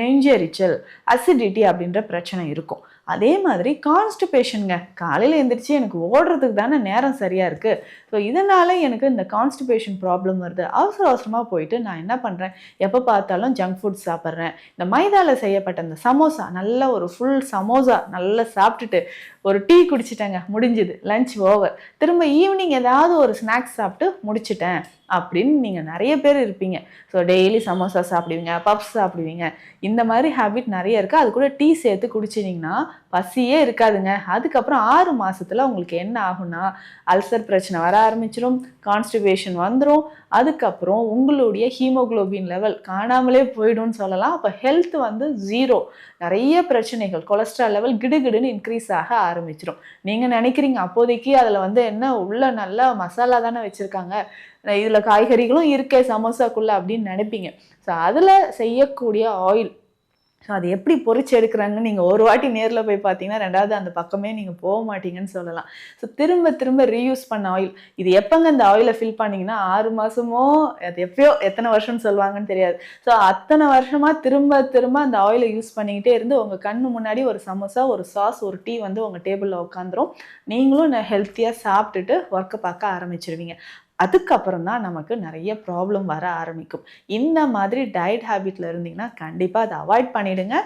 நெஞ்செரிச்சல் acidity அப்படின்ற பிரச்சனை இருக்கும். அதே மாதிரி கான்ஸ்டிபேஷனுங்க காலையில் எழுந்திரிச்சு எனக்கு ஓடுறதுக்கு தானே நேரம் சரியாக இருக்குது ஸோ இதனால் எனக்கு இந்த கான்ஸ்டிபேஷன் ப்ராப்ளம் வருது. அவசர அவசரமாக போயிட்டு நான் என்ன பண்ணுறேன் எப்போ பார்த்தாலும் ஜங்க் ஃபுட் சாப்பிட்றேன். இந்த மைதாவில் செய்யப்பட்ட இந்த சமோசா நல்ல ஒரு ஃபுல் சமோசா நல்லா சாப்பிட்டுட்டு ஒரு டீ குடிச்சிட்டேங்க முடிஞ்சுது. லஞ்ச் ஓவர் திரும்ப ஈவினிங் ஏதாவது ஒரு ஸ்நாக்ஸ் சாப்பிட்டு முடிச்சிட்டேன். அப்படின்னு நீங்கள் நிறைய பேர் இருப்பீங்க. ஸோ டெய்லி சமோசா சாப்பிடுவீங்க பப்ஸ் சாப்பிடுவீங்க. இந்த மாதிரி ஹேபிட் நிறைய இருக்குது அது கூட டீ சேர்த்து குடிச்சிட்டிங்கன்னா பசியே இருக்காதுங்க. அதுக்கப்புறம் ஆறு மாதத்தில் உங்களுக்கு என்ன ஆகும்னா அல்சர் பிரச்சனை வர ஆரம்பிச்சிடும் கான்ஸ்டிபேஷன் வந்துடும் அதுக்கப்புறம் உங்களுடைய ஹீமோகுளோபின் லெவல் காணாமலே போயிடும்னு சொல்லலாம். அப்போ ஹெல்த் வந்து ஜீரோ நிறைய பிரச்சனைகள் கொலஸ்ட்ரால் லெவல் கிடுகிடுன்னு இன்க்ரீஸ் ஆக ஆரம்பிச்சிடும் நீங்கள் நினைக்கிறீங்க அப்போதைக்கு அதில் வந்து என்ன உள்ள நல்லா மசாலா தானே வச்சுருக்காங்க. இதில் காய்கறிகளும் இருக்கே சமோசாக்குள்ளே அப்படின்னு நினைப்பீங்க. ஸோ அதில் செய்யக்கூடிய ஆயில் ஸோ அது எப்படி பொரிச்சு எடுக்கிறாங்கன்னு நீங்கள் ஒரு வாட்டி நேரில் போய் பார்த்தீங்கன்னா ரெண்டாவது அந்த பக்கமே நீங்கள் போக மாட்டீங்கன்னு சொல்லலாம். ஸோ திரும்ப திரும்ப ரீயூஸ் பண்ண ஆயில் இது எப்போங்க இந்த ஆயிலை ஃபில் பண்ணிங்கன்னா ஆறு மாதமோ அது எப்பயோ எத்தனை வருஷம்னு சொல்லுவாங்கன்னு தெரியாது. ஸோ அத்தனை வருஷமாக திரும்ப திரும்ப அந்த ஆயிலை யூஸ் பண்ணிக்கிட்டே இருந்து உங்கள் கண்ணு முன்னாடி ஒரு சமோசா ஒரு சாஸ் ஒரு டீ வந்து உங்கள் டேபிளில் உட்காந்துரும். நீங்களும் ஹெல்த்தியாக சாப்பிட்டுட்டு ஒர்க்கை பார்க்க ஆரம்பிச்சிருவீங்க. அதுக்கப்புறம் தான் நமக்கு நிறைய ப்ராப்ளம் வர ஆரம்பிக்கும். இந்த மாதிரி டயட் ஹேபிட்டில் இருந்தீங்கன்னா கண்டிப்பாக அதை அவாய்ட் பண்ணிவிடுங்க